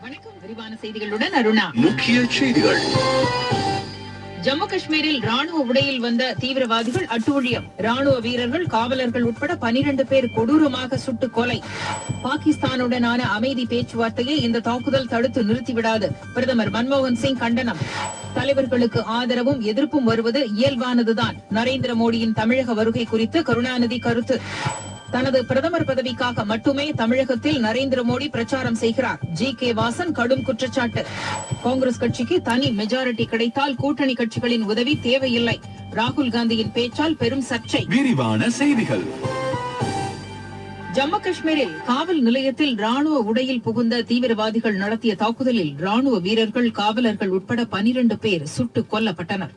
வணக்கம். விரிவான செய்திகளுடன் அருணா. முக்கிய செய்திகள். ஜம்மு காஷ்மீரில் ராணுவ உடையில் வந்த தீவிரவாதிகள் அட்டூழியம். ராணுவ வீரர்கள் காவலர்கள் உட்பட பனிரண்டு பேர் கொடூரமாக சுட்டுக் கொலை. பாகிஸ்தானுடனான அமைதி பேச்சுவார்த்தையை இந்த தாக்குதல் தடுத்து நிறுத்திவிடாது. பிரதமர் மன்மோகன் சிங் கண்டனம். தலைவர்களுக்கு ஆதரவும் எதிர்ப்பும் வருவது இயல்பானதுதான். நரேந்திர மோடியின் தமிழக வருகை குறித்து கருணாநிதி கருத்து. தனது பிரதமர் பதவிக்காக மட்டுமே தமிழகத்தில் நரேந்திர மோடி பிரச்சாரம் செய்கிறார். ஜி. கே. வாசன் கடும் குற்றச்சாட்டு. காங்கிரஸ் கட்சிக்கு தனி மெஜாரிட்டி கிடைத்தால் கூட்டணி கட்சிகளின் உதவி தேவையில்லை. ராகுல் காந்தியின் பேச்சால் பெரும் சர்ச்சை. விரிவான செய்திகள். ஜம்மு காஷ்மீரில் காவல் நிலையத்தில் ராணுவ உடையில் புகுந்த தீவிரவாதிகள் நடத்திய தாக்குதலில் ராணுவ வீரர்கள் காவலர்கள் உட்பட பனிரண்டு பேர் சுட்டுக் கொல்லப்பட்டனர்.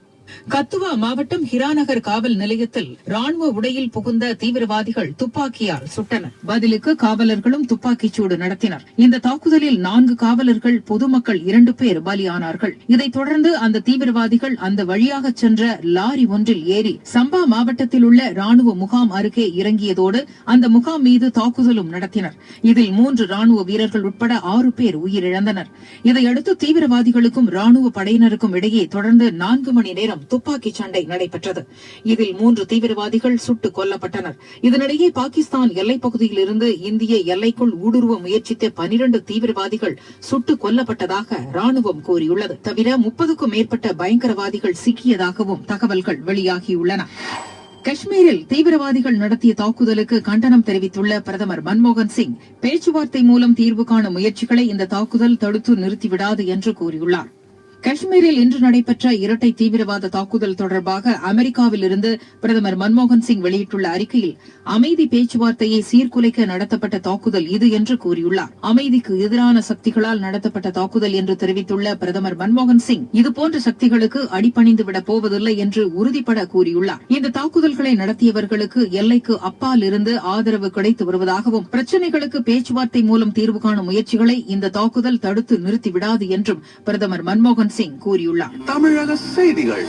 கத்துவா மாவட்டம் ஹிராநகர் காவல் நிலையத்தில் ராணுவ உடையில் புகுந்த தீவிரவாதிகள் துப்பாக்கியால் சுட்டனர். பதிலுக்கு காவலர்களும் துப்பாக்கிச் சூடு நடத்தினர். இந்த தாக்குதலில் நான்கு காவலர்கள் பொதுமக்கள் இரண்டு பேர் பலியானார்கள். இதைத் தொடர்ந்து அந்த தீவிரவாதிகள் அந்த வழியாக சென்ற லாரி ஒன்றில் ஏறி சம்பா மாவட்டத்தில் உள்ள ராணுவ முகாம் அருகே இறங்கியதோடு அந்த முகாம் மீது தாக்குதலும் நடத்தினர். இதில் மூன்று ராணுவ வீரர்கள் உட்பட ஆறு பேர் உயிரிழந்தனர். இதையடுத்து தீவிரவாதிகளுக்கும் ராணுவ படையினருக்கும் இடையே தொடர்ந்து நான்கு மணி நேரம் துப்பாக்கி சண்டை நடைபெற்றது. இதில் மூன்று தீவிரவாதிகள் சுட்டுக் கொல்லப்பட்டனர். இதனிடையே பாகிஸ்தான் எல்லைப் பகுதியில் இருந்து இந்திய எல்லைக்குள் ஊடுருவ முயற்சித்த பனிரண்டு தீவிரவாதிகள் சுட்டுக் கொல்லப்பட்டதாக ராணுவம் கூறியுள்ளது. தவிர முப்பதுக்கும் மேற்பட்ட பயங்கரவாதிகள் சிக்கியதாகவும் தகவல்கள் வெளியாகியுள்ளன. காஷ்மீரில் தீவிரவாதிகள் நடத்திய தாக்குதலுக்கு கண்டனம் தெரிவித்துள்ள பிரதமர் மன்மோகன் சிங் பேச்சுவார்த்தை மூலம் தீர்வு காணும் முயற்சிகளை இந்த தாக்குதல் தடுத்து நிறுத்திவிடாது என்று கூறியுள்ளார். காஷ்மீரில் இன்று நடைபெற்ற இரட்டை தீவிரவாத தாக்குதல் தொடர்பாக அமெரிக்காவில் இருந்து பிரதமர் மன்மோகன் சிங் வெளியிட்டுள்ள அறிக்கையில் அமைதி பேச்சுவார்த்தையை சீர்குலைக்க நடத்தப்பட்ட தாக்குதல் இது என்று கூறியுள்ளார். அமைதிக்கு எதிரான சக்திகளால் நடத்தப்பட்ட தாக்குதல் என்று தெரிவித்துள்ள பிரதமர் மன்மோகன் சிங் இதுபோன்ற சக்திகளுக்கு அடிபணிந்து விடப் போவதில்லை என்று உறுதிபட கூறியுள்ளார். இந்த தாக்குதல்களை நடத்தியவர்களுக்கு எல்லைக்கு அப்பால் இருந்து ஆதரவு கிடைத்து வருவதாகவும் பிரச்சினைகளுக்கு பேச்சுவார்த்தை மூலம் தீர்வு காணும் முயற்சிகளை இந்த தாக்குதல் தடுத்து நிறுத்திவிடாது என்றும் பிரதமர் மன்மோகன் சிங் கூறியுள்ளார். தமிழக செய்திகள்.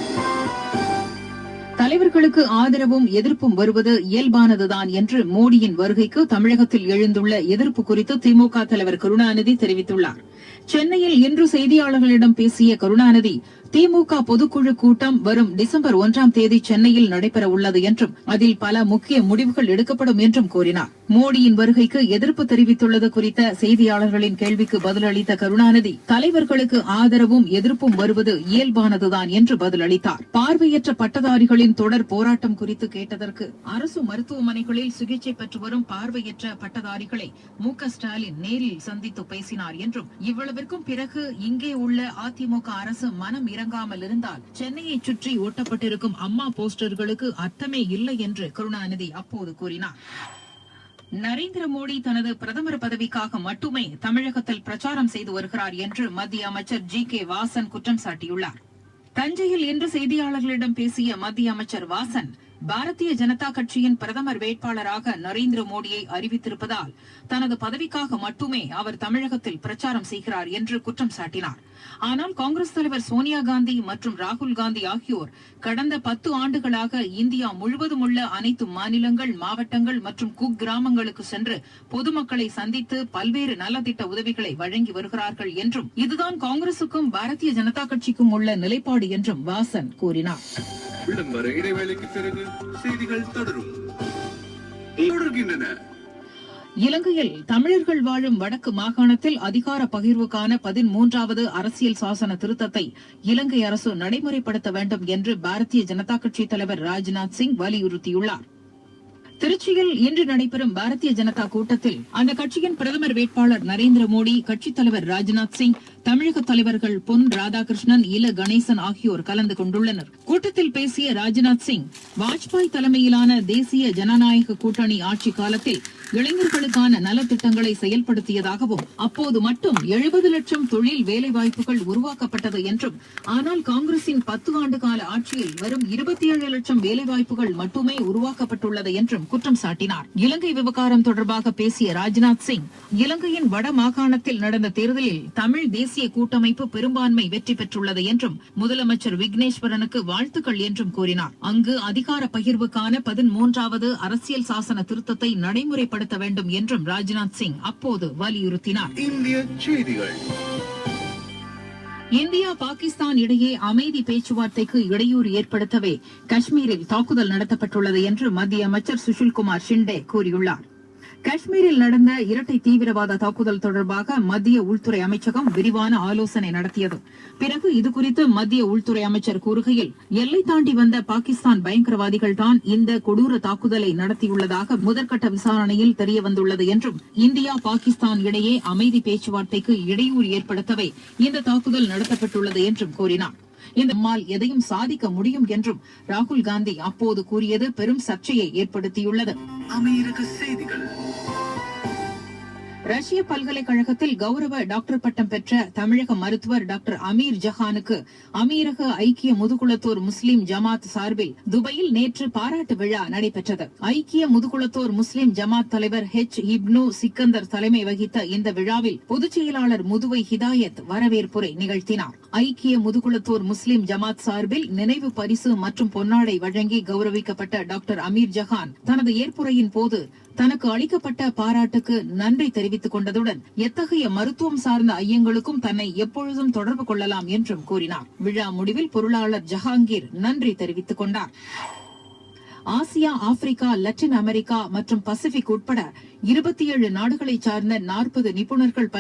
தலைவர்களுக்கு ஆதரவும் எதிர்ப்பும் வருவது இயல்பானதுதான் என்று மோடியின் வருகைக்கு தமிழகத்தில் எழுந்துள்ள எதிர்ப்பு குறித்து திமுக தலைவர் கருணாநிதி தெரிவித்துள்ளார். சென்னையில் இன்று செய்தியாளர்களிடம் பேசிய கருணாநிதி திமுக பொதுக்குழு கூட்டம் வரும் டிசம்பர் ஒன்றாம் தேதி சென்னையில் நடைபெற உள்ளது என்றும் அதில் பல முக்கிய முடிவுகள் எடுக்கப்படும் என்றும் கூறினார். மோடியின் வருகைக்கு எதிர்ப்பு தெரிவித்துள்ளது குறித்த செய்தியாளர்களின் கேள்விக்கு பதிலளித்த கருணாநிதி தலைவர்களுக்கு ஆதரவும் எதிர்ப்பும் வருவது இயல்பானதுதான் என்று பதிலளித்தார். பார்வையற்ற பட்டதாரிகளின் தொடர் போராட்டம் குறித்து கேட்டதற்கு அரசு மருத்துவமனைகளில் சிகிச்சை பெற்று வரும் பார்வையற்ற பட்டதாரிகளை மு ஸ்டாலின் நேரில் சந்தித்து பேசினார் என்றும் இவ்வளவிற்கும் பிறகு இங்கே உள்ள அதிமுக அரசு மனம் இறங்காமல் இருந்தால் சென்னையை சுற்றி ஒட்டப்பட்டிருக்கும் அம்மா போஸ்டர்களுக்கு அர்த்தமே இல்லை என்று கருணாநிதி அப்போது கூறினார். நரேந்திர மோடி தனது பிரதமர் பதவிக்காக மட்டுமே தமிழகத்தில் பிரச்சாரம் செய்து வருகிறார் என்று மத்திய அமைச்சர் ஜி கே வாசன் குற்றம் சாட்டியுள்ளார். தஞ்சையில் இன்று செய்தியாளர்களிடம் பேசிய மத்திய அமைச்சர் வாசன் பாரதிய ஜனதா கட்சியின் பிரதமர் வேட்பாளராக நரேந்திர மோடியை அறிவித்திருப்பதால் தனது பதவிக்காக மட்டுமே அவர் தமிழகத்தில் பிரச்சாரம் செய்கிறார் என்று குற்றம் சாட்டினார். ஆனால் காங்கிரஸ் தலைவர் சோனியா காந்தி மற்றும் ராகுல் காந்தி ஆகியோர் கடந்த பத்து ஆண்டுகளாக இந்தியா முழுவதும் உள்ள அனைத்து மாநிலங்கள் மாவட்டங்கள் மற்றும் குக்கிராமங்களுக்கு சென்று பொதுமக்களை சந்தித்து பல்வேறு நலத்திட்ட உதவிகளை வழங்கி வருகிறார்கள் என்றும் இதுதான் காங்கிரசுக்கும் பாரதிய ஜனதா கட்சிக்கும் உள்ள நிலைப்பாடு என்றும் வாசன் கூறினார். விளம்பர இடைவேளைக்கு பிறகு செய்திகள் தொடரும். தொடர்கின்றன. இலங்கையில் தமிழர்கள் வாழும் வடக்கு மாகாணத்தில் அதிகார பகிர்வுக்கான பதிமூன்றாவது அரசியல் சாசன திருத்தத்தை இலங்கை அரசு நடைமுறைப்படுத்த வேண்டும் என்று பாரதிய ஜனதா கட்சி தலைவர் ராஜ்நாத் சிங் வலியுறுத்தியுள்ளார். திருச்சியில் இன்று நடைபெறும் பாரதிய ஜனதா கூட்டத்தில் அந்த கட்சியின் பிரதமர் வேட்பாளர் நரேந்திர மோடி கட்சித் தலைவர் ராஜ்நாத் சிங் தமிழக தலைவர்கள் பொன் ராதாகிருஷ்ணன் இல கணேசன் ஆகியோர் கலந்து கொண்டுள்ளனர். கூட்டத்தில் பேசிய ராஜ்நாத் சிங் வாஜ்பாய் தலைமையிலான தேசிய ஜனநாயக கூட்டணி ஆட்சி காலத்தில் இளைஞர்களுக்கான நலத்திட்டங்களை செயல்படுத்தியதாகவும் அப்போது மட்டும் எழுபது லட்சம் தொழில் வேலைவாய்ப்புகள் உருவாக்கப்பட்டது என்றும் ஆனால் காங்கிரசின் பத்து ஆண்டு கால ஆட்சியில் வரும் இருபத்தி ஏழு லட்சம் வேலைவாய்ப்புகள் மட்டுமே உருவாக்கப்பட்டுள்ளது என்றும் குற்றம் சாட்டினார். இலங்கை விவகாரம் தொடர்பாக பேசிய ராஜ்நாத் சிங் இலங்கையின் வட மாகாணத்தில் நடந்த தேர்தலில் தமிழ் தேசிய கூட்டமைப்பு பெரும்பான்மை வெற்றி பெற்றுள்ளது என்றும் முதலமைச்சர் விக்னேஸ்வரனுக்கு வாழ்த்துக்கள் என்றும் கூறினார். அங்கு அதிகார பகிர்வுக்கான பதிமூன்றாவது அரசியல் சாசன திருத்தத்தை நடைமுறைப்படுத்த வேண்டும் என்றும் ராஜ்நாத் சிங் அப்போது வலியுறுத்தினார். இந்திய செய்திகள். இந்தியா பாகிஸ்தான் இடையே அமைதி பேச்சுவார்த்தைக்கு இடையூறு ஏற்படுத்தவே காஷ்மீரில் தாக்குதல் நடத்தப்பட்டுள்ளது என்று மத்திய அமைச்சர் சுஷில்குமார் ஷிண்டே கூறியுள்ளார். காஷ்மீரில் நடந்த இரட்டை தீவிரவாத தாக்குதல் தொடர்பாக மத்திய உள்துறை அமைச்சகம் விரிவான ஆலோசனை நடத்தியது. பிறகு இதுகுறித்து மத்திய உள்துறை அமைச்சர் கூறுகையில் எல்லை தாண்டி வந்த பாகிஸ்தான் பயங்கரவாதிகள் தான் இந்த கொடூர தாக்குதலை நடத்தியுள்ளதாக முதற்கட்ட விசாரணையில் தெரியவந்துள்ளது என்றும் இந்தியா பாகிஸ்தான் இடையே அமைதி பேச்சுவார்த்தைக்கு இடையூறு ஏற்படுத்தவே இந்த தாக்குதல் நடத்தப்பட்டுள்ளது என்றும் கூறினார். இந்த நம்மால் எதையும் சாதிக்க முடியும் என்றும் ராகுல் காந்தி அப்போது கூறியது பெரும் சர்ச்சையை ஏற்படுத்தியுள்ளது. அமீரக செய்திகள். ரஷ்ய பல்கலைக்கழகத்தில் கௌரவ டாக்டர் பட்டம் பெற்ற தமிழக மருத்துவர் டாக்டர் அமீர் ஜஹானுக்கு அமீரக ஐக்கிய முதுகுளத்தோர் முஸ்லிம் ஜமாத் சார்பில் துபாயில் நேற்று பாராட்டு விழா நடைபெற்றது. ஐக்கிய முதுகுளத்தோர் முஸ்லிம் ஜமாத் தலைவர் ஹெச். இப்னு சிக்கந்தர் தலைமை வகித்த இந்த விழாவில் பொதுச் செயலாளர் முதுவை ஹிதாயத் வரவேற்புரை நிகழ்த்தினார். ஐக்கிய முதுகுளத்தோர் முஸ்லிம் ஜமாத் சார்பில் நினைவு பரிசு மற்றும் பொன்னாடை வழங்கி கௌரவிக்கப்பட்ட டாக்டர் அமீர் ஜஹான் தனது ஏற்புரையின் போது தனக்கு அளிக்கப்பட்ட பாராட்டுக்கு நன்றி தெரிவித்துக் கொண்டதுடன் எத்தகைய மருத்துவம் சார்ந்த ஐயங்களுக்கும் தன்னை எப்பொழுதும் தொடர்பு கொள்ளலாம் என்றும் கூறினார். விழா முடிவில் பொருளாளர் ஜஹாங்கீர் நன்றி தெரிவித்துக் கொண்டார். ஆசியா ஆப்பிரிக்கா லத்தீன் அமெரிக்கா மற்றும் பசிபிக் உட்பட இருபத்தி ஏழு நாடுகளைச் சார்ந்த நாற்பது நிபுணர்கள்